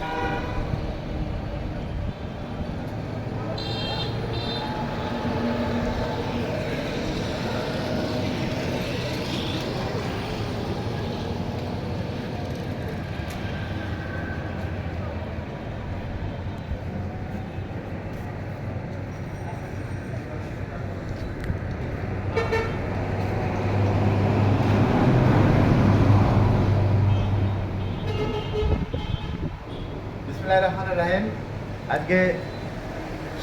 you আজকে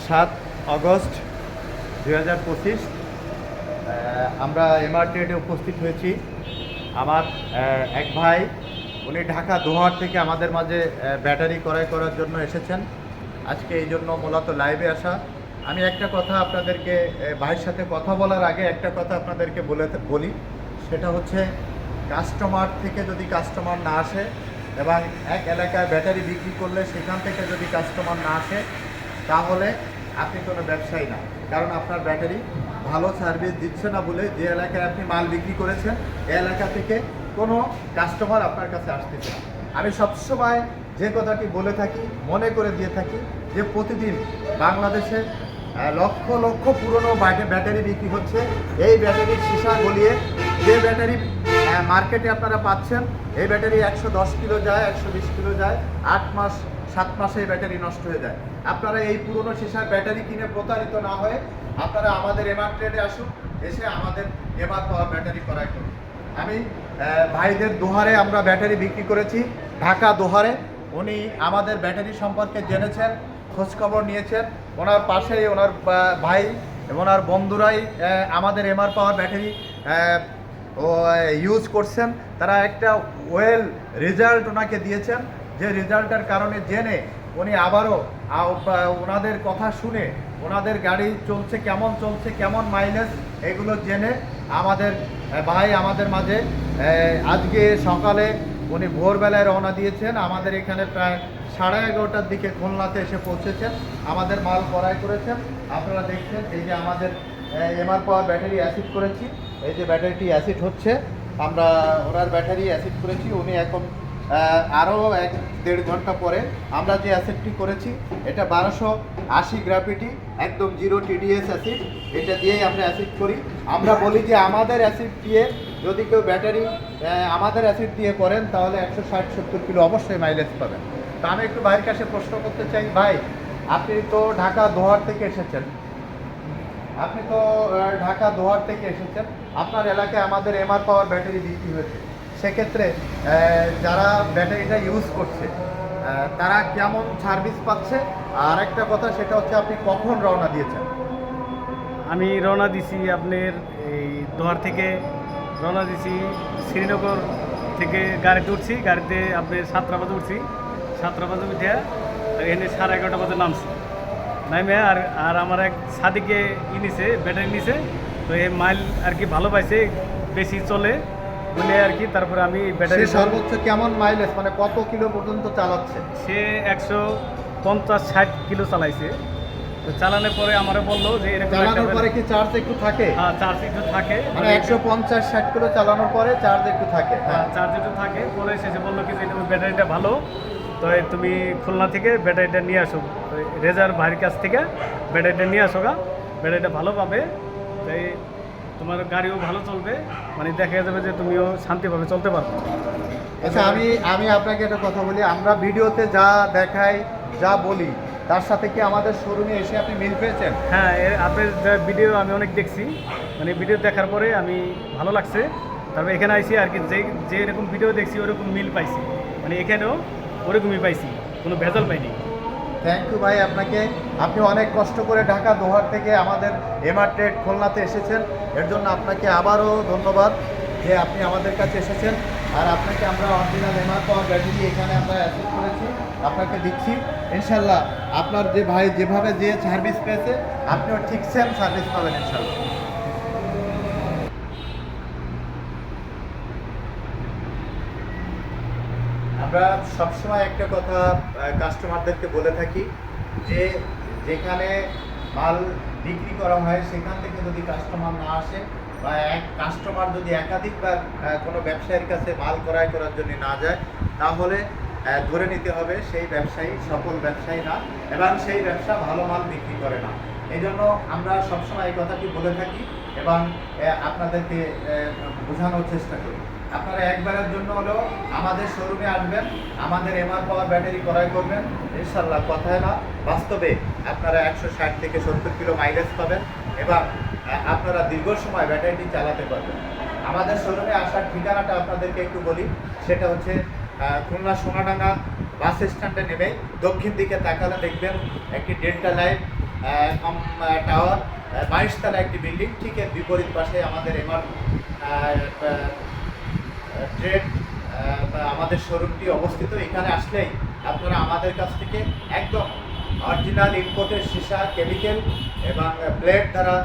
সাত হাজার পঁচিশ আমরা এমআরটিএটে উপস্থিত হয়েছি। আমার এক ভাই, উনি ঢাকা দোহার থেকে আমাদের মাঝে ব্যাটারি ক্রয় করার জন্য এসেছেন। আজকে এই জন্য মূলত লাইভে আসা। আমি একটা কথা আপনাদেরকে ভাইয়ের সাথে কথা বলার আগে একটা কথা আপনাদেরকে বলে বলি। সেটা হচ্ছে, কাস্টমার থেকে যদি কাস্টমার না আসে এবং এক এলাকায় ব্যাটারি বিক্রি করলে সেখান থেকে যদি কাস্টমার না আসে, তাহলে আপনি কোনো ব্যবসায়ী না। কারণ আপনার ব্যাটারি ভালো সার্ভিস দিচ্ছে না বলে যে এলাকায় আপনি মাল বিক্রি করেছেন এই এলাকা থেকে কোনো কাস্টমার আপনার কাছে আসতেছে না। আমি সবসময় যে কথাটি বলে থাকি, মনে করে দিয়ে থাকি যে প্রতিদিন বাংলাদেশে লক্ষ লক্ষ পুরনো ব্যাটারি বিক্রি হচ্ছে। এই ব্যাটারির সীসা গলিয়ে যে ব্যাটারি মার্কেটে আপনারা পাচ্ছেন। এই ব্যাটারি একশো দশ কিলো যায়, একশো বিশ কিলো যায়। আট মাস, সাত মাসে এই ব্যাটারি নষ্ট হয়ে যায়। আপনারা এই পুরনো সীসার ব্যাটারি কিনে প্রতারিত না হয়ে আপনারা আমাদের এমআর ট্রেডে আসুন, এসে আমাদের এমআর পাওয়ার ব্যাটারি করাই করুন। আমি ভাইদের দোহারে আমরা ব্যাটারি বিক্রি করেছি, ঢাকা দোহারে। উনি আমাদের ব্যাটারি সম্পর্কে জেনেছেন, খোঁজখবর নিয়েছেন। ওনার পাশেই ওনার ভাই ওনার বন্ধুরাই আমাদের এমআর পাওয়ার ব্যাটারি ইউজ করছেন। তারা একটা ওয়েল রেজাল্ট ওনাকে দিয়েছেন। যে রেজাল্টের কারণে জেনে উনি আবারও ওনাদের কথা শুনে ওনাদের গাড়ি চলছে কেমন চলছে কেমন মাইলেজ এগুলো জেনে আমাদের ভাই আমাদের মাঝে আজকে সকালে উনি ভোরবেলায় রওনা দিয়েছেন। আমাদের এখানে প্রায় সাড়ে এগারোটার দিকে খুলনাতে এসে পৌঁছেছেন। আমাদের মাল ক্রয় করেছেন। আপনারা দেখছেন, এই যে আমাদের এমআর পাওয়ার ব্যাটারি অ্যাসিড করেছি। এই যে ব্যাটারিটি অ্যাসিড হচ্ছে, আমরা ওনার ব্যাটারি অ্যাসিড করেছি, উনি এখন আরও এক দেড় ঘণ্টা পরে আমরা যে অ্যাসিডটি করেছি, এটা বারোশো আশি গ্রাফিটি, একদম জিরো টিডিএস অ্যাসিড, এটা দিয়েই আমরা অ্যাসিড করি। আমরা বলি যে আমাদের অ্যাসিড দিয়ে যদি কেউ ব্যাটারি আমাদের অ্যাসিড দিয়ে করেন, তাহলে একশো ষাট সত্তর কিলো অবশ্যই মাইলেজ পাবেন। তা আমি একটু ভাইয়ের কাছে প্রশ্ন করতে চাই, ভাই, আপনি তো ঢাকা, দোহার থেকে এসেছেন। আপনি তো ঢাকা দোহার থেকে এসেছেন। আপনার এলাকায় আমাদের এমআর পাওয়ার ব্যাটারি বিক্রি হয়েছে। সেক্ষেত্রে যারা ব্যাটারিটা ইউজ করছে তারা কেমন সার্ভিস পাচ্ছে? আর একটা কথা, সেটা হচ্ছে আপনি কখন রওনা দিয়েছেন? আমি রওনা দিছি আপনার এই দোহার থেকে। রওনা দিছি শ্রীনগর থেকে গাড়িতে উঠছি। গাড়িতে আপনার সাতটা বাজে উঠছি। সাতটা বাজে উঠে এখানে সাড়ে এগারোটা বাজে নামছি। নামে আর আর আমার এক সাদিকে ই নিছে ব্যাটারি নিছে তো এই মাইল আর কি ভালো পাইছে বেশি চলে বলে আর কি তারপরে আমি ব্যাটারি সে সর্বোচ্চ কেমন মাইলেজ মানে কত কিলো পর্যন্ত চালাচ্ছে? সে একশো পঞ্চাশ ষাট কিলো চালাইছে। তো চালানোর পরে আমারে বলল যে এরকম চালানোর পরে কি চার্জ একটু থাকে? হ্যাঁ চার্জ একটু থাকে। মানে একশো পঞ্চাশ ষাট কিলো চালানোর পরে চার্জ একটু থাকে হ্যাঁ। চার্জ একটু থাকে। পরে শেষে বলল কি যে ব্যাটারিটা ভালো। তো এই তুমি খুলনা থেকে ব্যাটারিটা নিয়ে আসো। রেজার ভাইয়ের কাছ থেকে ব্যাটারিটা নিয়ে আসো গা। ব্যাটারিটা ভালো পাবে। তাই তোমার গাড়িও ভালো চলবে। মানে দেখা যাবে যে তুমিও শান্তিভাবে চলতে পারবে। আচ্ছা আমি আমি আপনাকে একটা কথা বলি। আমরা ভিডিওতে যা দেখাই যা বলি তার সাথে কি আমাদের শোরুমে এসে আপনি মিল পেয়েছেন? হ্যাঁ আপনার যে ভিডিও আমি অনেক দেখছি। মানে ভিডিও দেখার পরে আমি ভালো লাগছে। তারপরে এখানে আইসি আর কি যে যে এরকম ভিডিও দেখছি ওরকম মিল পাইছি। মানে এখানেও ওরকমই পাইছি, কোনো ভেজাল পাইনি। থ্যাংক ইউ ভাই আপনাকে। আপনি অনেক কষ্ট করে ঢাকা, দোহার থেকে আমাদের এমআর ট্রেড খুলনাতে এসেছেন। এর জন্য আপনাকে আবারও ধন্যবাদ যে আপনি আমাদের কাছে এসেছেন। আর আপনাকে আমরা অরিজিনাল এমআর পাওয়ার ব্যাটারি এখানে আমরা অ্যাসেস করেছি, আপনাকে দিচ্ছি। ইনশাল্লাহ আপনার যে ভাই যেভাবে যে সার্ভিস পেয়েছে, আপনিও ঠিক সেম সার্ভিস পাবেন ইনশাল্লাহ। আমরা সবসময় একটা কথা কাস্টমারদেরকে বলে থাকি যে যেখানে মাল বিক্রি করা হয়, সেখান থেকে যদি কাস্টমার না আসে বা এক কাস্টমার যদি একাধিকবার কোনো ব্যবসায়ীর কাছে মাল ক্রয় করার জন্য না যায়, তাহলে ধরে নিতে হবে সেই ব্যবসায়ী সকল ব্যবসায়ী না এবং সেই ব্যবসা ভালো মাল বিক্রি করে না। এই জন্য আমরা সবসময় এই কথাটি বলে থাকি এবং আপনাদেরকে বোঝানোর চেষ্টা করি। আপনারা একবারের জন্য হলেও আমাদের শোরুমে আসবেন, আমাদের এমআর পাওয়ার ব্যাটারি ক্রয় করবেন ইনশাল্লাহ কথায় না, বাস্তবে আপনারা একশো ষাট থেকে সত্তর কিলো মাইলেজ পাবেন এবং আপনারা দীর্ঘ সময় ব্যাটারিটি চালাতে পারবেন। আমাদের শোরুমে আসার ঠিকানাটা আপনাদেরকে একটু বলি, সেটা হচ্ছে খুলনা সোনাডাঙ্গা বাস স্ট্যান্ডে নেমে দক্ষিণ দিকে তাকালে দেখবেন একটি ডেল্টা লাইট টাওয়ার বাইশ তলা একটি বিল্ডিং, ঠিক এর বিপরীত পাশে আমাদের এমআর ট্রেড আমাদের শোরুমটি অবস্থিত। এখানে আসলেই আপনারা আমাদের কাছ থেকে একদম অরিজিনাল ইম্পোর্টের সীসা কেমিক্যাল এবং ব্লেড দ্বারা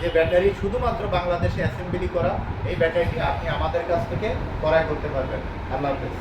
যে ব্যাটারি শুধুমাত্র বাংলাদেশে অ্যাসেম্বলি করা, এই ব্যাটারিটি আপনি আমাদের কাছ থেকে ক্রয় করতে পারবেন। আল্লাহ হাফেজ।